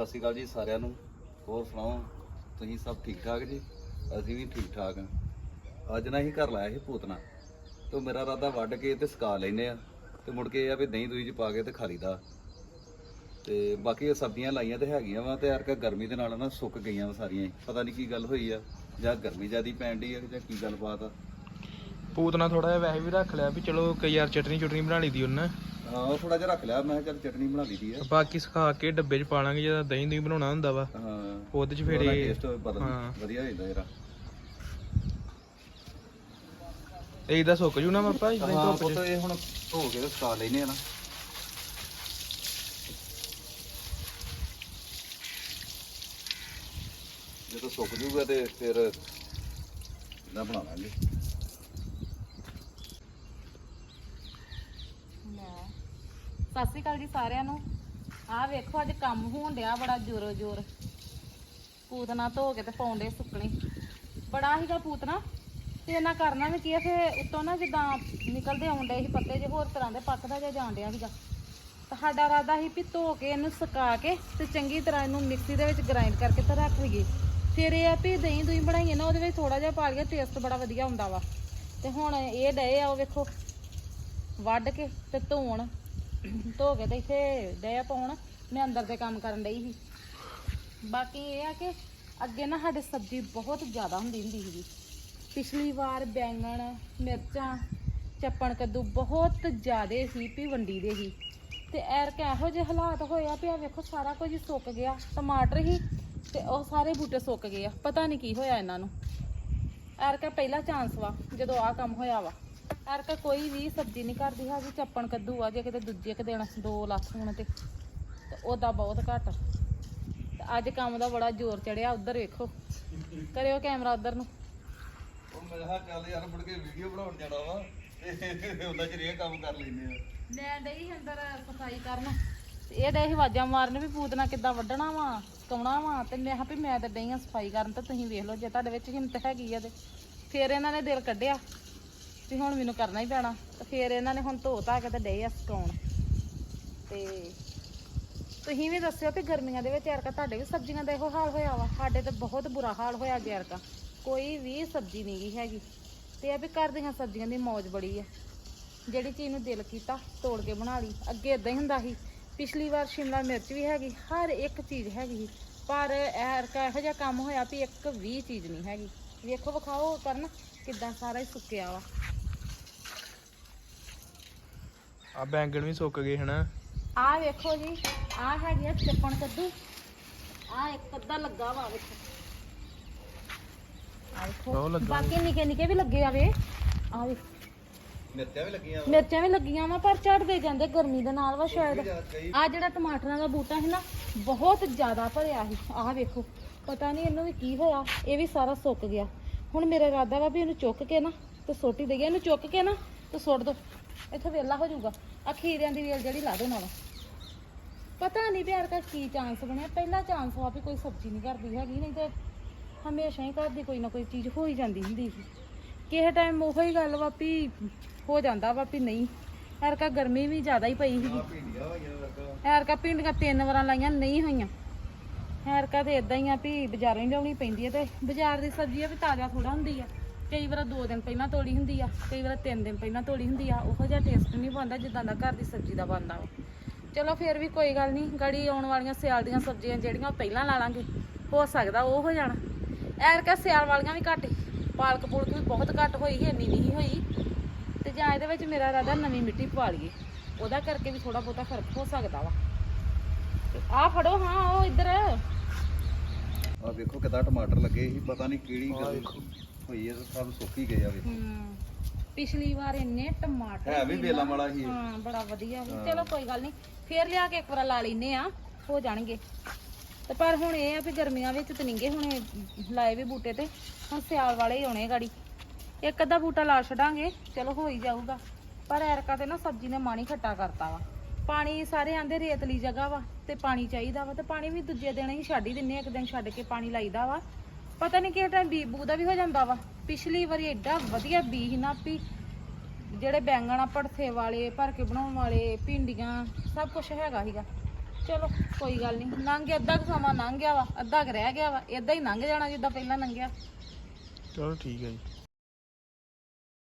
ਸਤਿ ਸ਼੍ਰੀ ਅਕਾਲ ਜੀ ਸਾਰਿਆਂ ਨੂੰ। ਹੋਰ ਸੁਣਾਓ? ਤੁਸੀਂ ਸਭ ਠੀਕ ਠਾਕ ਜੀ? ਅਸੀਂ ਵੀ ਠੀਕ ਠਾਕ ਹਾਂ। ਅੱਜ ਨਾ ਅਸੀਂ ਘਰ ਲਾਇਆ ਸੀ ਪੂਤਨਾ। ਤੇ ਮੇਰਾ ਰਾਦਾ ਵੱਢ ਕੇ ਤੇ ਸੁਕਾ ਲੈਨੇ ਆ। ਤੇ ਮੁੜ ਕੇ ਇਹ ਆ ਵੀ ਦਹੀਂ ਦੂਈ ਚ ਪਾ ਕੇ ਤੇ ਖਾ ਲਈਦਾ। ਤੇ ਬਾਕੀ ਇਹ ਸਬਜ਼ੀਆਂ ਲਾਈਆਂ ਤੇ ਹੈਗੀਆਂ ਵਾ ਤੇ ਯਾਰ ਕਿ ਗਰਮੀ ਦੇ ਨਾਲ ਨਾ ਸੁੱਕ ਗਈਆਂ ਵਾ ਸਾਰੀਆਂ ਹੀ। ਪਤਾ ਨਹੀਂ ਕੀ ਗੱਲ ਹੋਈ ਆ, ਜਾਂ ਗਰਮੀ ਜ਼ਿਆਦੀ ਪੈਣ ਡਈ ਆ ਜਾਂ ਕੀ ਗੱਲਬਾਤ ਆ। ਪੂਤਨਾ ਥੋੜਾ ਜਿਹਾ ਵੈਸੇ ਵੀ ਰੱਖ ਲਿਆ ਵੀ ਚਲੋ ਕਈ ਯਾਰ ਚਟਨੀ ਚੁਟਨੀ ਬਣਾ ਲਈ ਦੀ ਉਹਨਾਂ। ਹਾਂ ਉਹ ਥੋੜਾ ਜਿਹਾ ਰੱਖ ਲਿਆ। ਮੈਂ ਕਿਹਾ ਚੱਲ ਚਟਨੀ ਬਣਾ ਲਈਦੀ ਆ। ਬਾਕੀ ਸੁਕਾ ਕੇ ਡੱਬੇ 'ਚ ਪਾ ਲਾਂਗੇ ਜਦੋਂ ਦਹੀਂ ਦਹੀਂ ਬਣਾਉਣਾ ਹੁੰਦਾ ਵਾ। ਹਾਂ। ਉਹਦੇ 'ਚ ਫਿਰ ਇਹ taste ਬਦਲ ਹਾਂ। ਵਧੀਆ ਹੋ ਜਾਂਦਾ ਯਾਰ ਇਹਦਾ ਸੁੱਕ ਜੂ ਨਾ ਮਾਪਾ ਇਦਾਂ ਹਾਂ ਹੀ ਧੁੱਪ ਪੁੱਤ 'ਚ ਇਹ ਹੁਣ ਧੋ ਕੇ ਤੇ ਸੁਕਾ ਲੈਨੇ ਆ ਨਾ। ਜਦੋਂ ਸੁੱਕ ਜੂਗਾ ਤੇ ਫਿਰ ਇਹਦਾ ਬਣਾ ਲਾਂਗੇ ਲੈ। ਸਤਿ ਸ਼੍ਰੀ ਅਕਾਲ ਜੀ ਸਾਰਿਆਂ ਨੂੰ। ਆਹ ਵੇਖੋ, ਅੱਜ ਕੰਮ ਹੋਣ ਡਿਆ ਬੜਾ ਜ਼ੋਰੋ ਜ਼ੋਰ। ਪੂਤਨਾ ਧੋ ਕੇ ਤੇ ਪਾਉਂਦੇ ਸੁੱਕਣੇ। ਬੜਾ ਹੀਗਾ ਪੂਤਨਾ। ਤੇ ਇਹਨਾਂ ਕਰਨਾ ਵੀ ਕੀ ਆ ਫੇ ਉੱਤੋਂ ਨਾ ਜਿੱਦਾਂ ਨਿਕਲਦੇ ਆਉਂਦੇ ਸੀ ਪੱਤੇ ਜੇ, ਹੋਰ ਤਰ੍ਹਾਂ ਦੇ ਪੱਕਦਾ ਜਿਹਾ ਜਾਣ ਡਿਆ ਸੀਗਾ। ਤਾਂ ਸਾਡਾ ਇਰਾਦਾ ਸੀ ਵੀ ਧੋ ਕੇ ਇਹਨੂੰ ਸੁਕਾ ਕੇ ਤੇ ਚੰਗੀ ਤਰ੍ਹਾਂ ਇਹਨੂੰ ਮਿਕਸੀ ਦੇ ਵਿੱਚ ਗ੍ਰਾਈਂਡ ਕਰਕੇ ਤੇ ਰੱਖ ਲਈਏ। ਫਿਰ ਇਹ ਆ ਵੀ ਦਹੀਂ ਦੂਈ ਬਣਾਈਏ ਨਾ, ਉਹਦੇ ਵਿੱਚ ਥੋੜਾ ਜਿਹਾ ਪਾ ਲਿਆ ਟੇਸਟ ਬੜਾ ਵਧੀਆ ਹੁੰਦਾ ਵਾ। ਤੇ ਹੁਣ ਇਹ ਡਏ ਆ, ਉਹ ਵੇਖੋ, ਵੱਢ ਕੇ ਤੇ ਧੋਣ। ਧੋ ਕੇ ਤੇ ਇੱਥੇ ਡਿਆ ਪਾਉਣ, ਮੈਂ ਅੰਦਰ ਦੇ ਕੰਮ ਕਰਨ ਲਈ ਸੀ। ਬਾਕੀ ਇਹ ਆ ਕਿ ਅੱਗੇ ਨਾ ਸਾਡੇ ਸਬਜ਼ੀ ਬਹੁਤ ਜ਼ਿਆਦਾ ਹੁੰਦੀ ਹੁੰਦੀ ਸੀਗੀ। ਪਿਛਲੀ ਵਾਰ ਬੈਂਗਣ, ਮਿਰਚਾਂ, ਚੱਪਣ ਕੱਦੂ ਬਹੁਤ ਜ਼ਿਆਦੇ ਸੀ ਵੀ ਵੰਡੀ ਦੇ ਸੀ। ਤੇ ਐਰ ਕਿ ਇਹੋ ਜਿਹੇ ਹਾਲਾਤ ਹੋਇਆ ਪਿਆ ਵੇਖੋ ਸਾਰਾ ਕੁਝ ਸੁੱਕ ਗਿਆ, ਟਮਾਟਰ ਹੀ ਤੇ ਉਹ ਸਾਰੇ ਬੂਟੇ ਸੁੱਕ ਗਏ ਆ, ਪਤਾ ਨਹੀਂ ਕੀ ਹੋਇਆ ਇਹਨਾਂ ਨੂੰ। ਐਰਕਾ ਪਹਿਲਾ ਚਾਂਸ ਵਾ, ਜਦੋਂ ਆਹ ਕੰਮ ਹੋਇਆ ਵਾ। ਐਰਕਾ ਕੋਈ ਵੀ ਸਬਜ਼ੀ ਨਹੀਂ ਕਰਦੀ ਹੈਗੀ ਚੱਪਣ ਕੱਦੂ ਆ ਜੇ ਕਿਤੇ ਦੂਜੇ ਕਿ ਦਿਨ 2 ਲੱਖ ਹੋਣ ਤੇ। ਤੇ ਉਹਦਾ ਬਹੁਤ ਘੱਟ। ਤੇ ਅੱਜ ਕੰਮ ਦਾ ਬੜਾ ਜ਼ੋਰ ਚੜਿਆ ਉਧਰ ਵੇਖੋ। ਕਰਿਓ ਕੈਮਰਾ ਉਧਰ ਨੂੰ। ਉਹ ਮੈਂ ਕਿਹਾ ਚੱਲ ਯਾਰ ਮੁੜ ਕੇ ਵੀਡੀਓ ਬਣਾਉਣ ਜਾਣਾ ਵਾ। ਤੇ ਉਹਦਾ ਚ ਕੰਮ ਕਰ ਲੈਨੇ ਆ। ਮੈਂ ਡਈ ਅੰਦਰ ਸਫ਼ਾਈ ਕਰਨ। ਤੇ ਇਹ ਡਈ ਆਵਾਜ਼ਾਂ ਮਾਰਨ ਵੀ ਪੂਤਨਾ ਕਿੱਦਾਂ ਵੱਢਣਾ ਵਾ ਕਉਣਾ ਵਾ। ਤੇ ਮੈਂ ਕਿਹਾ ਵੀ ਮੈਂ ਤਾਂ ਡਈ ਆ ਸਫ਼ਾਈ ਕਰਨ ਤੇ ਤੁਸੀਂ ਵੇਖ ਲਓ ਜੇ ਤੁਹਾਡੇ ਵਿੱਚ ਹਿੰਮਤ ਹੈਗੀ ਆ ਤੇ। ਫਿਰ ਇਹਨਾਂ ਨੇ ਦਿਲ ਕੱਢਿਆ। ਵੀ ਹੁਣ ਮੈਨੂੰ ਕਰਨਾ ਹੀ ਪੈਣਾ। ਤੇ ਫਿਰ ਇਹਨਾਂ ਨੇ ਹੁਣ ਧੋ ਧਾ ਕੇ ਤੇ ਡੇ ਆ ਸੁਕਾਉਣ। ਤੇ ਤੁਸੀਂ ਵੀ ਦੱਸਿਓ ਕਿ ਗਰਮੀਆਂ ਦੇ ਵਿੱਚ ਐਰਕਾ ਤੁਹਾਡੇ ਵੀ ਸਬਜ਼ੀਆਂ ਦਾ ਇਹੋ ਹਾਲ ਹੋਇਆ ਵਾ? ਸਾਡੇ ਤੇ ਬਹੁਤ ਬੁਰਾ ਹਾਲ ਹੋਇਆ ਜੀ ਐਰਕਾ। ਕੋਈ ਵੀ ਸਬਜ਼ੀ ਨਹੀਂ ਗਈ ਹੈਗੀ। ਤੇ ਇਹ ਵੀ ਘਰ ਦੀਆਂ ਸਬਜ਼ੀਆਂ ਦੀ ਮੌਜ ਬੜੀ ਆ। ਜਿਹੜੀ ਚੀਜ਼ ਨੂੰ ਦਿਲ ਕੀਤਾ, ਤੋੜ ਕੇ ਬਣਾ ਲਈ। ਅੱਗੇ ਇਦਾਂ ਹੀ ਹੁੰਦਾ ਸੀ। ਪਿਛਲੀ ਵਾਰ ਸ਼ਿਮਲਾ ਮਿਰਚ ਵੀ ਹੈਗੀ, ਹਰ ਇੱਕ ਚੀਜ਼ ਹੈਗੀ ਸੀ। ਪਰ ਐਰਕਾ ਇਹੋ ਜਿਹਾ ਕੰਮ ਹੋਇਆ ਵੀ ਇੱਕ ਵੀ ਚੀਜ਼ ਨਹੀਂ ਹੈਗੀ। ਵੇਖੋ ਵਿਖਾਓ ਕਰਨ ਕਿਦਾਂ ਸਾਰਾ ਹੀ ਸੁੱਕਿਆ ਵਾ। ਆ ਬੈਂਗਣ ਵੀ ਸੁੱਕ ਗਏ ਹਨਾ। ਆਹ ਵੇਖੋ ਜੀ ਆਹ ਹੈਗੀ ਆ ਚੱਪਣ ਕੱਦੂ। ਆਹ ਇੱਕ ਅੱਧਾ ਲੱਗਾ ਵਾ ਵੇਖੋ। ਆਹ ਵੇਖੋ ਲੱਗਾ। ਬਾਕੀ ਨਿੱਕੇ ਨਿੱਕੇ ਵੀ ਲੱਗੇ ਆ ਵੇ। ਮਿਰਚਾਂ ਵੀ ਲੱਗੀਆਂ ਮਿਰਚਾਂ ਵੀ ਲੱਗੀਆਂ ਵਾ ਪਰ ਝੜਦੇ ਜਾਂਦੇ ਗਰਮੀ ਦੇ ਨਾਲ ਵਾ ਸ਼ਾਇਦ। ਆ ਜਿਹੜਾ ਟਮਾਟਰਾਂ ਦਾ ਬੂਟਾ ਹੈ ਨਾ ਬਹੁਤ ਜ਼ਿਆਦਾ ਭਰਿਆ ਸੀ। ਆਹ ਵੇਖੋ ਪਤਾ ਨਹੀਂ ਇਹਨੂੰ ਵੀ ਕੀ ਹੋਇਆ ਇਹ ਵੀ ਸਾਰਾ ਸੁੱਕ ਗਿਆ। ਹੁਣ ਮੇਰਾ ਇਰਾਦਾ ਵਾ ਵੀ ਇਹਨੂੰ ਚੁੱਕ ਕੇ ਨਾ ਤੇ ਸੋਟੀ ਦੇਈਏ ਇਹਨੂੰ ਚੁੱਕ ਕੇ ਨਾ ਤੇ ਸੁੱਟ ਦੋ। ਇੱਥੇ ਵੇਲਾ ਹੋ ਜਾਊਗਾ। ਆ ਖੀਰਿਆਂ ਦੀ ਵੇਲ ਜਿਹੜੀ ਲਾ ਦੋ ਨਾਲ। ਪਤਾ ਨਹੀਂ ਪਿਆਰ ਦਾ ਕੀ ਚਾਂਸ ਬਣਿਆ। ਪਹਿਲਾ ਚਾਂਸ ਵਾ ਵੀ ਕੋਈ ਸਬਜ਼ੀ ਨਹੀਂ ਕਰਦੀ ਹੈਗੀ ਨਹੀਂ ਤੇ ਹਮੇਸ਼ਾ ਹੀ ਘਰ ਦੀ ਕੋਈ ਨਾ ਕੋਈ ਚੀਜ਼ ਹੋ ਹੀ ਜਾਂਦੀ ਹੁੰਦੀ ਸੀ। ਕਿਸੇ ਟਾਈਮ ਉਹੋ ਹੀ ਗੱਲ ਵਾ ਵੀ ਹੋ ਜਾਂਦਾ ਵਾ ਵੀ ਨਹੀਂ। ਐਰਕਾ ਗਰਮੀ ਵੀ ਜ਼ਿਆਦਾ ਹੀ ਪਈ ਵਰਗਾ ਐਰਕਾ ਭਿੰਡੀਆਂ ਤਿੰਨ ਵਾਰਾਂ ਲਾਈਆਂ ਨਹੀਂ ਹੋਈਆਂ। ਹੈਰਕਾ ਤੇ ਇਦਾਂ ਹੀ ਆ ਵੀ ਬਾਜ਼ਾਰੋਂ ਹੀ ਲਿਆਉਣੀ ਪੈਂਦੀ ਹੈ ਤੇ ਬਾਜ਼ਾਰ ਦੀ ਸਬਜ਼ੀ ਆ ਵੀ ਤਾਜ਼ਾ ਥੋੜਾ ਹੁੰਦੀ ਆ। ਕਈ ਵਾਰ ਦੋ ਦਿਨ ਪਹਿਲਾਂ ਤੋੜੀ ਹੁੰਦੀ ਆ, ਕਈ ਵਾਰ ਤਿੰਨ ਦਿਨ ਪਹਿਲਾਂ ਤੋੜੀ ਹੁੰਦੀ ਆ, ਉਹੋ ਜਿਹਾ ਟੇਸਟ ਨਹੀਂ ਬਣਦਾ ਜਿੱਦਾਂ ਦਾ ਘਰ ਦੀ ਸਬਜ਼ੀ ਦਾ ਬਣਦਾ ਵਾ। ਚਲੋ ਫਿਰ ਵੀ ਕੋਈ ਗੱਲ ਨਹੀਂ, ਗੜੀ ਆਉਣ ਵਾਲੀਆਂ ਸਿਆਲ ਦੀਆਂ ਸਬਜ਼ੀਆਂ ਜਿਹੜੀਆਂ ਉਹ ਪਹਿਲਾਂ ਲਾ ਲਾਂਗੇ, ਹੋ ਸਕਦਾ ਉਹ ਹੋ ਜਾਣਾ। ਐਰਕਾ ਸਿਆਲ ਵਾਲੀਆਂ ਵੀ ਘੱਟ ਸੀ। ਪਾਲਕ ਪੁਲਕ ਵੀ ਬਹੁਤ ਘੱਟ ਹੋਈ ਸੀ ਇੰਨੀ ਨਹੀਂ ਹੋਈ। ਤੇ ਜਾਂ ਇਹਦੇ ਵਿੱਚ ਮੇਰਾ ਇਰਾਦਾ ਨਵੀਂ ਮਿੱਟੀ ਪਵਾ ਲਈਏ, ਉਹਦਾ ਕਰਕੇ ਵੀ ਥੋੜਾ ਬਹੁਤਾ ਫ਼ਰਕ ਹੋ ਸਕਦਾ ਵਾ। ਆ ਫੜੋ ਹਾਂ ਉਹ ਇੱਧਰ ਆ ਵੇਖੋ ਕਿਦਾਂ ਟਮਾਟਰ ਲੱਗੇ ਸੀ ਪਤਾ ਨਹੀਂ ਕਿਹੜੀ ਗੱਲ ਵੇਖੋ। ਹੋਈ ਹੈ ਸਭ ਸੁੱਕ ਹੀ ਗਏ ਆ ਵੇ ਹਮ, ਪਿਛਲੀ ਵਾਰ ਇੰਨੇ ਟਮਾਟਰ ਹੈ ਵੀ ਸੀ ਵੇਲਾਂ ਨਾ। ਵਾਲਾ ਹੀ ਇਹ। ਹਾਂ ਬੜਾ ਵਧੀਆ ਸੀ ਹਾਂ। ਚਲੋ ਕੋਈ ਗੱਲ ਨਹੀਂ ਫੇਰ ਲਿਆ ਕੇ ਇੱਕ ਵਾਰ ਲਾ ਲੈਨੇ ਆ ਹੋ ਜਾਣਗੇ ਤੇ ਪਰ ਹੁਣ ਇਹ ਆ ਵੀ ਗਰਮੀਆਂ ਵਿੱਚ ਤਨਿੰਗੇ ਹੁਣੇ ਲਾਏ ਵੀ ਬੂਟੇ ਤੇ ਹੁਣ ਸਿਆਲ ਵਾਲੇ ਹੀ ਆਉਣੇ ਗਾੜੀ ਇੱਕ ਅੱਧਾ ਬੂਟਾ ਲਾ ਛੱਡਾਂਗੇ ਚਲੋ ਹੋ ਹੀ ਜਾਊਗਾ ਪਰ ਐਰਕਾ ਤੇ ਨਾ ਸਬਜ਼ੀ ਨੇ ਮਾਣੀ ਖੱਟਾ ਕਰਤਾ ਵਾ ਪਾਣੀ ਸਾਰੇ ਆਂਦੇ ਰੇਤਲੀ ਜਗ੍ਹਾ ਵਾ ਤੇ ਪਾਣੀ ਚਾਹੀਦਾ ਵਾ ਤੇ ਪਾਣੀ ਵੀ ਦੂਜੇ ਦਿਨ ਹੀ ਛੱਡ ਹੀ ਦਿੰਨੇ ਆ, ਇੱਕ ਦਿਨ ਛੱਡ ਕੇ ਪਾਣੀ ਲਾਈਦਾ ਵਾ। ਪਤਾ ਨਹੀਂ ਕਿਹੜੇ ਟਾਈਮ ਬੀਬੂ ਦਾ ਵੀ ਹੋ ਜਾਂਦਾ ਵਾ। ਪਿਛਲੀ ਵਾਰੀ ਐਡਾ ਵਧੀਆ ਬੀਜ ਨਾ ਵੀ ਜਿਹੜੇ ਬੈਂਗਣ ਆ ਭੜਥੇ ਵਾਲੇ ਭਰ ਕੇ ਬਣਾਉਣ ਵਾਲੇ ਭਿੰਡੀਆਂ ਸਭ ਕੁਝ ਹੈਗਾ ਸੀਗਾ। ਚਲੋ ਕੋਈ ਗੱਲ ਨਹੀਂ ਲੰਘ ਗਿਆ ਅੱਧਾ ਕੁ ਸਮਾਂ ਲੰਘ ਗਿਆ ਵਾ ਅੱਧਾ ਕੁ ਰਹਿ ਗਿਆ ਵਾ ਇਦਾਂ ਹੀ ਲੰਘ ਜਾਣਾ ਜਿੱਦਾਂ ਪਹਿਲਾਂ ਲੰਘਿਆ। ਚਲੋ ਠੀਕ ਹੈ ਜੀ।